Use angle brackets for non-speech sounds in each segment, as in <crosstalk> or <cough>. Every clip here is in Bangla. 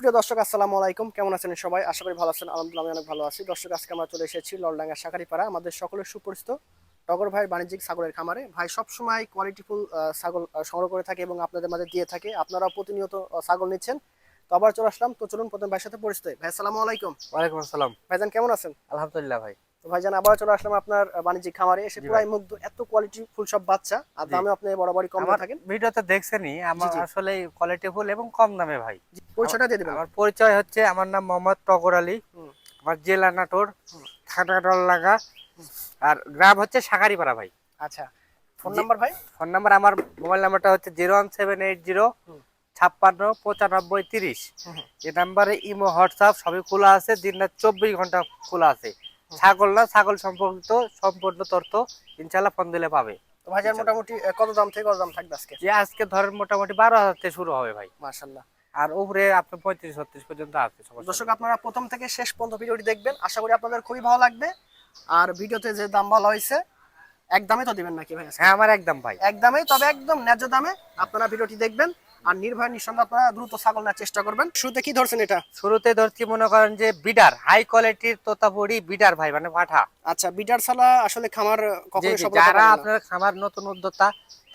প্রিয় দর্শক আসসালামু আলাইকুম। কেমন আছেন সবাই? আশা করি ভালো আছেন। আলহামদুলিল্লাহ আমি অনেক ভালো আছি। দর্শক আজকে আমরা চলে এসেছি ললডাঙ্গা শাকারিপাড়া আমাদের সকলের সুপরিচিত টগর ভাই বাণিজ্যিক ছাগলের খামারে। ভাই সবসময় কোয়ালিটিফুল ছাগল সংগ্রহ করে থাকে এবং আপনাদের মাঝে দিয়ে থাকে। আপনারা প্রতিনিয়ত ছাগল নিচ্ছেন। তো আবার চলে আসলাম। তো চলুন প্রথম ভাইয়ের সাথে পরিচিত। ভাই আসসালামু আলাইকুম। ওয়ালাইকুম আসসালাম। ভাইজান কেমন আছেন? আলহামদুলিল্লাহ ভাই। তো ভাইজান আবার চলে আসলাম আপনার বাণিজ্যিক খামারে। এসে পুরাই মুগ্ধ এত কোয়ালিটি ফুল সব বাচ্চা আর দামে আপনি বরাবরই কম থাকেন। ভিডিওতে দেখছেনই আমার। আসলে কোয়ালিটি ফুল এবং কম দামে ভাই। পরিচয়টা দিয়ে দিবেন। আমার পরিচয় হচ্ছে আমার নাম মোহাম্মদ টগর আলী। আমার জেলা নাটোর। থানা লাগা আর গ্রাম হচ্ছে সাকারিপাড়া ভাই। আচ্ছা ফোন নাম্বার ভাই? ফোন নাম্বার আমার মোবাইল নাম্বারটা হচ্ছে zero one seven eight zero ছাপ্পান্ন পঁচানব্বই তিরিশ। হুম। নাম্বারে ইমো হোয়াটসঅ্যাপ সবই খোলা আছে দিন রাত চব্বিশ ঘণ্টা খোলা আছে। ছাগল না ছাগল সম্পর্কিত সম্পূর্ণ তথ্য ইনশাল্লাহ ফোন দিলে পাবে। তো ভাইজান। মোটামুটি কত দাম থেকে কত দাম থাকবে আজকে? যে আজকে ধরেন মোটামুটি বারো হাজার থেকে শুরু হবে ভাই। মাশাল্লাহ আর উপরে আপনার পঁয়ত্রিশ ছত্রিশ পর্যন্ত আছে দর্শক আপনারা প্রথম থেকে শেষ পর্যন্ত ভিডিওটি দেখবেন। আশা করি আপনাদের খুবই ভালো লাগবে। আর ভিডিওতে যে দাম বলা হয়েছে এক দামে তো দিবেন নাকি ভাই হ্যাঁ আমার একদম ভাই। এক দামে তবে একদম ন্যায্য দামে আপনারা ভিডিওটি দেখবেন। আর নির্ভয় নিঃসন্দেহে আপনারা দ্রুত ছাগল নেওয়ার চেষ্টা করবেন। শুরুতে কি ধরছেন এটা? শুরুতে ধরছি মনে করেন যে বিডার হাই কোয়ালিটির তোতাপুরি বিডার ভাই মানে পাঠা আচ্ছা বিটার সালা আসলে খামার কখনো যারা আপনার খামার নতুন উদ্যোক্তা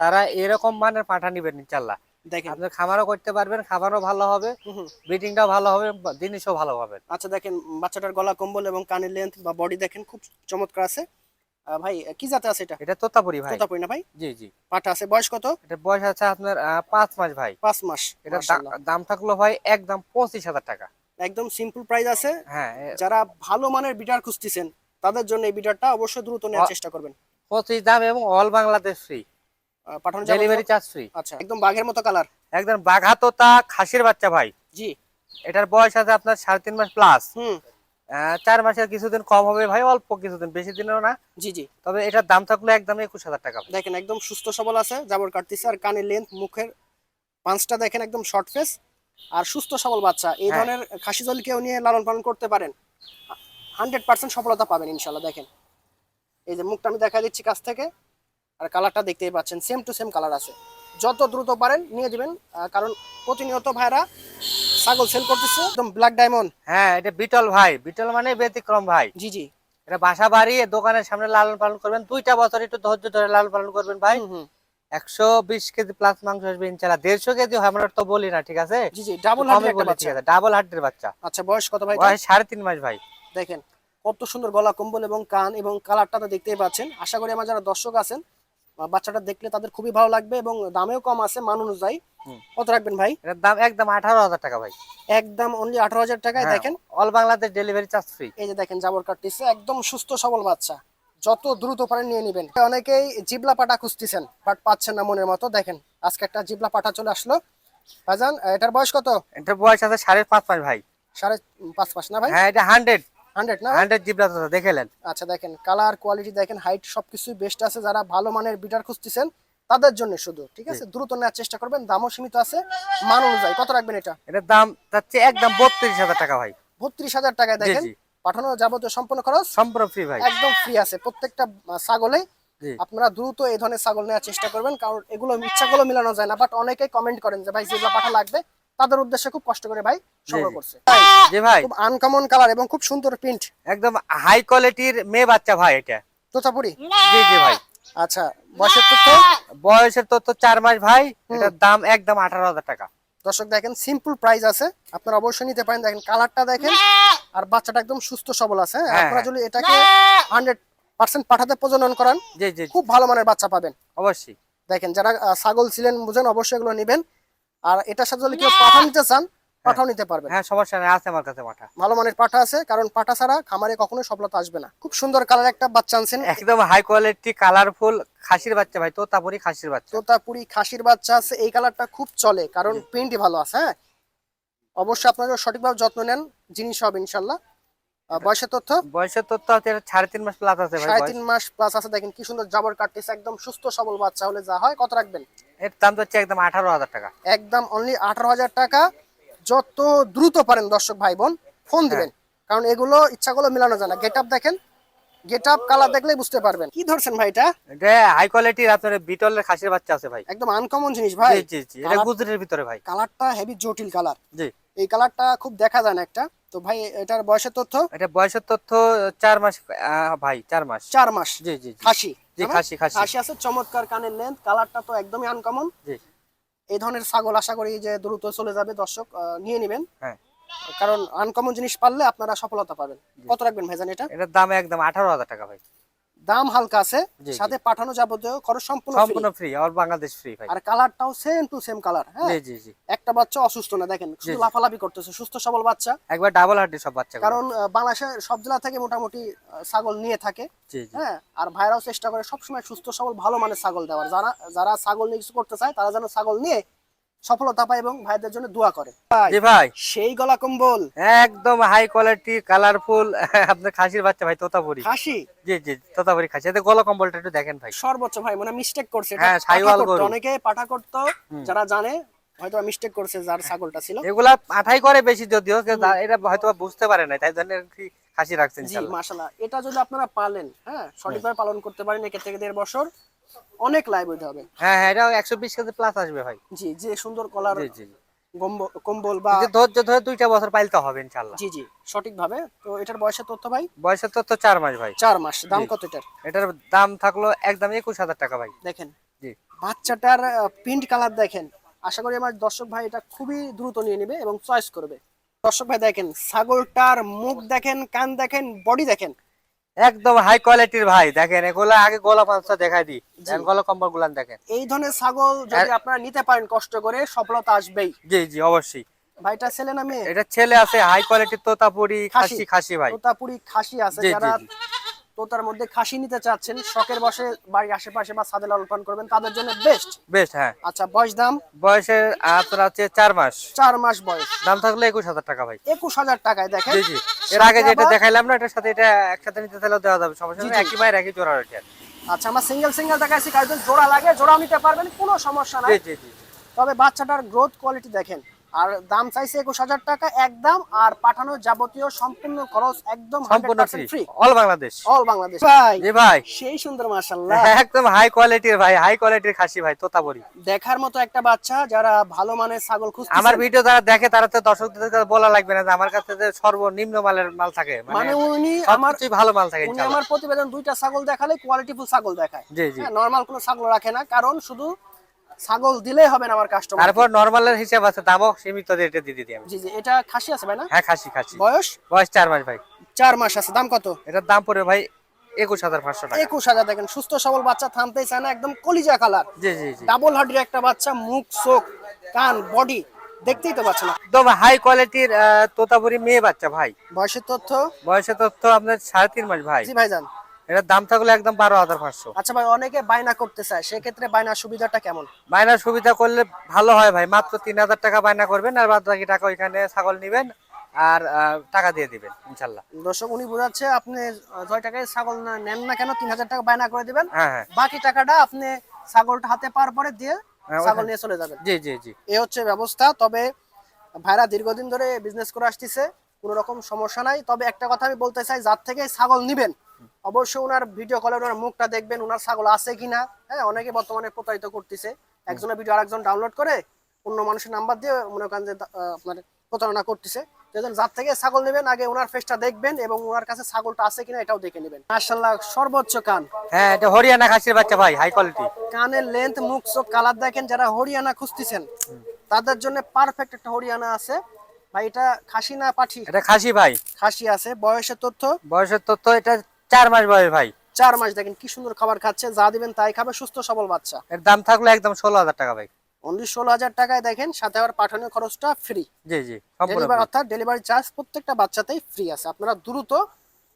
তারা এরকম মানের পাঠা নিবেন ইনশাল্লাহ দেখেন। আপনার খামারও করতে পারবেন খাবারও ভালো হবে হুম হুম। ব্রিডিংটাও ভালো হবে বা জিনিসও ভালো হবে। আচ্ছা দেখেন বাচ্চাটার গলা কম্বল এবং কানের লেন্থ বা বডি দেখেন খুব চমৎকার আছে। ভাই কি জাতে আছে এটা? এটা তোতাপুরি ভাই। তোতাপুরি না ভাই? জি জি। আছে। বয়স কত? এটা বয়স আছে আপনার পাঁচ মাস ভাই। পাঁচ মাস এটা দাম থাকল ভাই একদম পঁচিশ হাজার টাকা। একদম সিম্পল প্রাইস আছে। হ্যাঁ যারা ভালো মানের বিটার খুঁজতেছেন তাদের জন্য এই বিটারটা অবশ্যই দ্রুত নেওয়ার চেষ্টা করবেন। পঁচিশ দাম এবং অল বাংলাদেশ ফ্রি পাঠানো ডেলিভারি চার্জ ফ্রি আচ্ছা একদম বাঘের মতো কালার একদম বাঘা তোতা খাসির বাচ্চা ভাই। জি। এটার বয়স আছে আপনার সাড়ে তিন মাস প্লাস হুম। চার মাসের কিছুদিন কম হবে ভাই অল্প কিছুদিন বেশি দিনও না। জি জি। তবে এটার দাম থাকল একদম একুশ হাজার টাকা। দেখেন একদম সুস্থ সবল আছে জাবর কাটতেছে আর কানের লেন্থ মুখের পাঁচটা দেখেন একদম শর্ট ফেস আর সুস্থ সবল বাচ্চা। এই হ্যাঁ। ধরনের খাসি জল কেউ নিয়ে লালন পালন করতে পারেন। হান্ড্রেড পার্সেন্ট সফলতা পাবেন ইনশাল্লাহ দেখেন। এই যে মুখটা আমি দেখা দিচ্ছি কাছ থেকে আর কালারটা দেখতেই পাচ্ছেন সেম টু সেম কালার আছে। যত দ্রুত পারেন নিয়ে দিবেন কারণ প্রতিনিয়ত ভাইরা ছাগল সেল করতেছে? একদম ব্ল্যাক ডায়মন্ড হ্যাঁ এটা বিটল ভাই। বিটল মানে ব্যতিক্রম ভাই। জি জি। এটা বাসা বাড়ি দোকানের সামনে লালন পালন করবেন। দুইটা বছর একটু ধৈর্য ধরে লালন পালন করবেন ভাই। একশো বিশ কেজি প্লাস মাংস আসবে ইনশাল্লাহ দেড়শো কেজি হয়, আমরা তো বলি না ঠিক আছে? জি জি ডাবল হার্টের একটা বাচ্চা। ডাবল হার্টের বাচ্চা। আচ্ছা বয়স কত ভাই? বয়স সাড়ে তিন মাস ভাই। দেখেন কত সুন্দর গলা কম্বল এবং কান এবং কালারটা তো দেখতেই পাচ্ছেন। আশা করি আমার যারা দর্শক আছেন বাচ্চাটা দেখলে তাদের খুবই ভালো লাগবে এবং দামেও কম আছে মান অনুযায়ী। কত রাখবেন ভাই? এটার দাম একদম আঠারো হাজার টাকা ভাই। একদম অনলি আঠারো হাজার টাকায় হ্যাঁ, দেখেন। All Bangladesh delivery charge free এই যে দেখেন জাবর কাটতেছে একদম সুস্থ সবল বাচ্চা। যত দ্রুত পারেন নিয়ে নেবেন। অনেকেই জিবলা পাটা খুঁজতেছেন বাট পাচ্ছেন না মনের মতো। দেখেন আজকে একটা জিবলা পাটা চলে আসলো। ভাইজান এটার বয়স কত? এটার বয়স আছে সাড়ে পাঁচ মাস ভাই। সাড়ে পাঁচ মাস না ভাই? হ্যাঁ এটা হান্ড্রেড হান্ড্রেড না? হান্ড্রেড জিবলা দেখেলেন আচ্ছা দেখেন কালার কোয়ালিটি দেখেন হাইট সবকিছুই বেস্ট আছে। যারা ভালো মানের বিটার খুঁজতেছেন তাদের জন্য শুধু ঠিক আছে? দ্রুত নেওয়ার চেষ্টা করবেন দামও সীমিত আছে মান অনুযায়ী। কত রাখবেন এটা? এটার দাম যাচ্ছে একদম বত্রিশ হাজার টাকা ভাই। বত্রিশ হাজার টাকায় দেখেন পাঠানো যাবতীয় সম্পূর্ণ খরচ সম্পূর্ণ ফ্রি ভাই। একদম ফ্রি আছে প্রত্যেকটা ছাগলে। আপনারা দ্রুত এই ধরনের ছাগল নেওয়ার চেষ্টা করবেন কারণ এগুলো ইচ্ছাগুলো মিলানো যায় না বাট অনেকেই কমেন্ট করেন যে ভাই যেগুলো পাঠা লাগবে তাদের উদ্দেশ্যে খুব কষ্ট করে ভাই সংগ্রহ করছে। জি ভাই। খুব আনকমন কালার এবং খুব সুন্দর প্রিন্ট একদম হাই কোয়ালিটির মেয়ে বাচ্চা ভাই এটা। তোতাপুরি? জি জি ভাই। আচ্ছা বয়সের তথ্য? বয়সের তথ্য চার মাস ভাই এটার দাম একদম আঠারো হাজার টাকা। দর্শক দেখেন সিম্পল প্রাইস আছে। আপনারা অবশ্যই নিতে পারেন। দেখেন কালারটা দেখেন। আর বাচ্চাটা একদম সুস্থ সবল আছে হ্যাঁ? হ্যাঁ, আপনারা হ্যাঁ। যদি এটাকে হান্ড্রেড পার্সেন্ট পাঠাতে প্রজনন করান জি জি জি, খুব ভালো মানের বাচ্চা পাবেন। অবশ্যই। দেখেন যারা ছাগল ছিলেন বুঝেন অবশ্যই এগুলো নেবেন। আর এটার সাথে যদি কেউ পাঠা নিতে চান পাঠাও নিতে পারবেন। হ্যাঁ সমস্যা নেই আছে আমার কাছে মাঠা ভালো মানের পাঠা আছে কারণ পাঠা ছাড়া খামারে কখনোই সফলতা আসবে না। খুব সুন্দর কালার একটা বাচ্চা আনছেন। একদম হাই কোয়ালিটি কালারফুল খাসির বাচ্চা ভাই তো তারপরে খাসির বাচ্চা। তোতাপুরি খাসির বাচ্চা আছে এই কালারটা খুব চলে কারণ প্রিন্টই ভালো আছে হ্যাঁ? অবশ্যই আপনারা সঠিকভাবে যত্ন নেন জিনিস হবে ইনশাল্লাহ বয়সের তথ্য? বয়সের তথ্য সাড়ে তিন মাস প্লাস আছে ভাই সাড়ে তিন মাস প্লাস আছে দেখেন কি সুন্দর জাবর কাটতেছে একদম সুস্থ সবল বাচ্চা হলে যা হয় কত রাখবেন? এর দাম হচ্ছে একদম আঠারো হাজার টাকা। একদম অনলি আঠারো হাজার টাকা। যত দ্রুত পারেন দর্শক ভাই বোন ফোন দিবেন। কারণ এগুলো ইচ্ছাগুলো মিলানো যায় না। গেট আপ দেখেন। গেট আপ কালার দেখলেই বুঝতে পারবেন। কি ধরছেন ভাই এটা? এটা হাই কোয়ালিটির আপনার বিটলের খাসির বাচ্চা আছে ভাই। একদম আনকমন জিনিস ভাই। জি এটা ভিতরে ভাই। কালারটা হেভি জটিল কালার জি। এই কালারটা খুব দেখা যায় না একটা। তো ভাই এটার বয়সের তথ্য? এটা বয়সের তথ্য চার মাস ভাই চার মাস। চার মাস। জি জি। খাসি। জি খাসি খাসি। খাসি আছে চমৎকার কানের লেন্থ কালারটা তো একদমই আনকমন জি। এই ধরনের ছাগল আশা করি যে দ্রুত চলে যাবে দর্শক নিয়ে নেবেন। হ্যাঁ। কারণ আনকমন জিনিস পারলে আপনারা সফলতা পাবেন। কত রাখবেন ভাইজান এটা? এটার দাম একদম আঠারো হাজার টাকা ভাই। দাম হালকা আছে। সাথে পাঠানো যাবতীয় খরচ সম্পূর্ণ সম্পূর্ণ ফ্রি অল বাংলাদেশ ফ্রি ভাই। আর কালারটাও সেম টু সেম কালার হ্যাঁ? জি জি জি। একটা বাচ্চা অসুস্থ না দেখেন শুধু লাফালাফি করতেছে সুস্থ সবল বাচ্চা। একবার ডাবল হাড্ডি সব বাচ্চা কারণ বাংলাদেশের সব জেলা থেকে মোটামুটি ছাগল নিয়ে থাকে হ্যাঁ? আর ভাইরাও চেষ্টা করে সবসময় সুস্থ সবল ভালো মানের ছাগল দেওয়ার। যারা যারা ছাগল নিয়ে কিছু করতে চায় তারা যেন ছাগল নিয়ে সফলতা পায় এবং ভাইদের জন্য দোয়া করে। ভাই, জি ভাই। সেই গলা কম্বল। একদম হাই কোয়ালিটি কালারফুল আপনার খাসির বাচ্চা ভাই তোতাপুরি। খাসি? জি জি তোতাপুরি খাসি। এতে গলা কম্বলটা একটু দেখেন ভাই। সর্বোচ্চ ভাই মানে মিস্টেক করছে। হ্যাঁ, সাইওয়াল গরু। অনেকে পাঠা করতো যারা জানে হয়তো মিস্টেক করছে যার ছাগলটা ছিল। এগুলা আঠাই করে বেশি যদিও এটা হয়তো বুঝতে পারে না তাই জন্য কি খাসি রাখছেন জি মাশাআল্লাহ। এটা যদি আপনারা পালেন হ্যাঁ সঠিকভাবে পালন করতে পারেন একে থেকে দেড় বছর অনেক লাইভ হইতে হবে। হ্যাঁ হ্যাঁ এটা একশো বিশ কেজি প্লাস আসবে ভাই। জি যে সুন্দর কলার জি জি জি। কম্বল বা কিন্তু ধৈর্য ধরে দুইটা বছর পাইলতে হবে ইনশাল্লাহ জি জি সঠিকভাবে। তো এটার বয়সের তথ্য ভাই? বয়সের তো তো চার মাস ভাই। চার মাস। দাম কত এটার? এটার দাম থাকল একদম একুশ হাজার টাকা ভাই। দেখেন। জি। বাচ্চাটার প্রিন্ট কালার দেখেন। আশা করি আমার দর্শক ভাই এটা খুবই দ্রুত নিয়ে নেবে এবং চয়েস করবে। দর্শক ভাই দেখেন ছাগলটার মুখ দেখেন কান দেখেন বডি দেখেন। একদম হাই কোয়ালিটির ভাই। দেখেন এগুলো আগে গলা পাঁচটা দেখাই দি গলা কম্বল গুলান দেখেন। এই ধরনের ছাগল যদি আপনারা নিতে পারেন কষ্ট করে সফলতা আসবেই। জি জি অবশ্যই। ভাইটা ছেলে না মেয়ে? এটা ছেলে আছে হাই কোয়ালিটির তোতাপুরি খাসি। খাসি। খাসি ভাই। তোতাপুরি খাসি আছে। যারা জি। তোতার মধ্যে খাসি নিতে চাচ্ছেন শখের বসে বাড়ির আশেপাশে বা ছাদে লালন পালন করবেন তাদের জন্য বেস্ট বেশ হ্যাঁ। আচ্ছা বয়স দাম? বয়সের আপনার হচ্ছে চার মাস। চার মাস বয়স। দাম থাকলে একুশ হাজার টাকা ভাই। একুশ হাজার টাকায় দেখেন। জি জি। এর আগে যেটা দেখাইলাম না এটার সাথে এটা একসাথে নিতে চাইলেও দেওয়া যাবে সমস্যা নেই একই মায়ের একই জোড়া রয়েছে। আচ্ছা আমার সিঙ্গেল সিঙ্গেল দেখাচ্ছি কারণ জোড়া লাগে জোড়াও নিতে পারবেন কোনো সমস্যা নাই। জি জি জি তবে বাচ্চাটার গ্রোথ কোয়ালিটি দেখেন। আর দাম চাইছে একুশ হাজার টাকা একদম আর পাঠানোর যাবতীয় সম্পূর্ণ খরচ একদম সম্পূর্ণ free all Bangladesh all Bangladesh ভাই। ভাই। সেই সুন্দর মাশাল্লাহ <laughs> একদম হাই কোয়ালিটির ভাই হাই কোয়ালিটির খাসি ভাই তোতাপুরি। দেখার মতো একটা বাচ্চা যারা ভালো মানের ছাগল খুঁজছে আমার ভিডিও যারা দেখে তারা তো দর্শকদের বলা লাগবে না যে আমার কাছে যে সর্বনিম্ন মালের মাল থাকে। মানে মানে উনি আমার সবকিছুই ভালো মাল থাকে উনি আমার প্রতিবেদন দুইটা ছাগল দেখালে কোয়ালিটিফুল ছাগল দেখায়। জি জি। নর্মাল কোনো ছাগল রাখে না কারণ শুধু ছাগল দিলেই হবে না আমার কাস্টমার তারপর নরমালের হিসাব আছে দামও সীমিত রেটে দিয়ে দিই আমি। জি জি এটা খাসি আছে ভাই না? হ্যাঁ খাসি খাসি। বয়স? বয়স চার মাস ভাই। চার মাস আছে দাম কত? এটার দাম পড়বে ভাই একুশ হাজার পাঁচশো টাকা। একুশ হাজার দেখেন সুস্থ সবল বাচ্চা থামতেই চায় না একদম কলিজা কালার জি জি জি। ডাবল হার্ডির একটা বাচ্চা মুখ চোখ কান বডি দেখতেই তো পাচ্ছে না। একদম হাই কোয়ালিটির তোতাপুরি মেয়ে বাচ্চা ভাই। বয়সের তথ্য? বয়সে তথ্য আপনার সাড়ে তিন মাস ভাই। জি ভাই ভাইজান। এটার দাম থাকলে একদম বারো হাজার পাঁচশো। আচ্ছা ভাই অনেকে বায়না করতে চায় সেক্ষেত্রে বায়নার সুবিধাটা কেমন? বায়নার সুবিধা করলে ভালো হয় ভাই মাত্র তিন হাজার টাকা বায়না করবেন আর বাদ বাকি টাকা ওইখানে ছাগল নিবেন আর টাকা দিয়ে দিবেন ইনশাল্লাহ। দর্শক উনি বোঝাচ্ছে আপনি ছয় টাকায় ছাগল না- নেন না কেন তিন হাজার টাকা বায়না করে দিবেন। হ্যাঁ হ্যাঁ। বাকি টাকাটা আপনি ছাগলটা হাতে পাওয়ার পরে দিয়ে হ্যাঁ, ছাগল নিয়ে চলে যাবেন। জি জি জি। এ হচ্ছে ব্যবস্থা তবে ভাইরা দীর্ঘদিন ধরে বিজনেস করে আসতেছে কোনো রকম সমস্যা নাই। তবে একটা কথা আমি বলতে চাই যার থেকে ছাগল নিবেন অবশ্যই ওনার ভিডিও কলে ওনার মুখটা দেখবেন ওনার ছাগল আছে কিনা। হ্যাঁ অনেকে বর্তমানে প্রতারিত করতেছে। একজনের ভিডিও আরেকজন ডাউনলোড করে অন্য মানুষের নাম্বার দিয়ে মনে করেন যে আপনার প্রতারণা করতেছে। জন্য যার থেকে ছাগল নেবেন আগে ওনার ফেসটা দেখবেন এবং ওনার কাছে ছাগলটা আছে কিনা এটাও দেখে নেবেন। মার্শাল্লাহ সর্বোচ্চ কান। হ্যাঁ এটা হরিয়ানা খাসির বাচ্চা ভাই হাই কোয়ালিটি কানের লেন্থ মুখ চোখ কালার দেখেন যারা হরিয়ানা খুঁজতেছেন তাদের জন্য পারফেক্ট একটা হরিয়ানা আছে। ভাই এটা খাসি না পাঠি? এটা খাসি ভাই। খাসি আছে বয়সের তথ্য? বয়সের তথ্য এটা চার মাস বয়স ভাই। চার মাস দেখেন কি সুন্দর খাবার খাচ্ছে যা দিবেন তাই খাবে সুস্থ সবল বাচ্চা। এর দাম থাকল একদম ষোলো হাজার টাকা ভাই। অনলি ষোলো হাজার টাকায় দেখেন সাথে আবার পাঠানোর খরচটা ফ্রি জি জি ডেলিভারি অর্থাৎ ডেলিভারি চার্জ প্রত্যেকটা বাচ্চাতেই ফ্রি আছে। আপনারা দ্রুত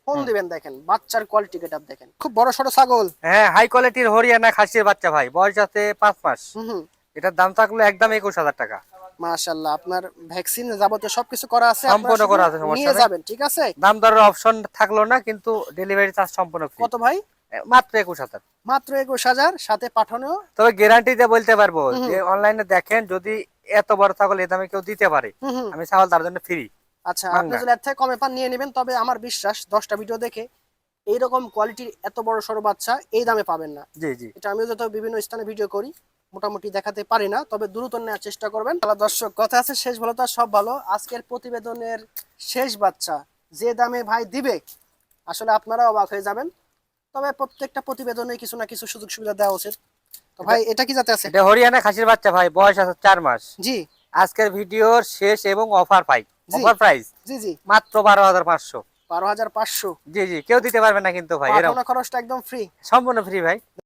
ফোন দিবেন দেখেন বাচ্চার কোয়ালিটি গেট দেখেন। খুব বড় সড়ো ছাগল। হ্যাঁ হাই কোয়ালিটির হরিয়ানা খাসির বাচ্চা ভাই বয়স আছে পাঁচ মাস। হুম হুম। এটার দাম থাকল একদম একুশ হাজার টাকা। মাশাল্লাহ আপনার ভ্যাকসিন যাবতীয় সবকিছু করা আছে সম্পূর্ণ করা আছে, নিয়ে যাবেন ঠিক আছে? দাম দরের অপশন থাকল না কিন্তু ডেলিভারি চার্জ সম্পূর্ণ কত ভাই? মাত্র একুশ হাজার। মাত্র একুশ হাজার সাথে পাঠানো। তবে গ্যারান্টি দিয়ে বলতে পারব যে অনলাইনে দেখেন যদি এত বড় ছাগল এ দামে কেউ দিতে পারে আমি ছাগল তার জন্য ফ্রি আচ্ছা আপনি যদি এর থেকে কমে পান নিয়ে নেবেন। তবে আমার বিশ্বাস দশটা ভিডিও দেখে এইরকম কোয়ালিটির এত বড় সড়ো বাচ্চা এই দামে পাবেন না। জি জি। এটা আমিও যত বিভিন্ন স্থানে ভিডিও করি মোটামুটি দেখাতে পারি না তবে দ্রুত নেওয়ার চেষ্টা করবেন। তাহলে দর্শক কথা আছে শেষ ভালো তার সব ভালো। আজকের প্রতিবেদনের শেষ বাচ্চা যে দামে ভাই দিবে আসলে আপনারা অবাক হয়ে যাবেন। তবে প্রত্যেকটা প্রতিবেদনে কিছু না কিছু সুযোগ সুবিধা দেওয়া উচিত। তো ভাই এটা কি যাতে আছে? এটা হরিয়ানা খাসির বাচ্চা ভাই বয়স আছে চার মাস। জি। আজকের ভিডিওর শেষ এবং অফার পাই অফার প্রাইস জি জি। মাত্র বারো হাজার পাঁচশো। বারো হাজার পাঁচশো। জি জি। কেউ দিতে পারবে না কিন্তু ভাই খরচটা একদম ফ্রি সম্পূর্ণ ফ্রি ভাই।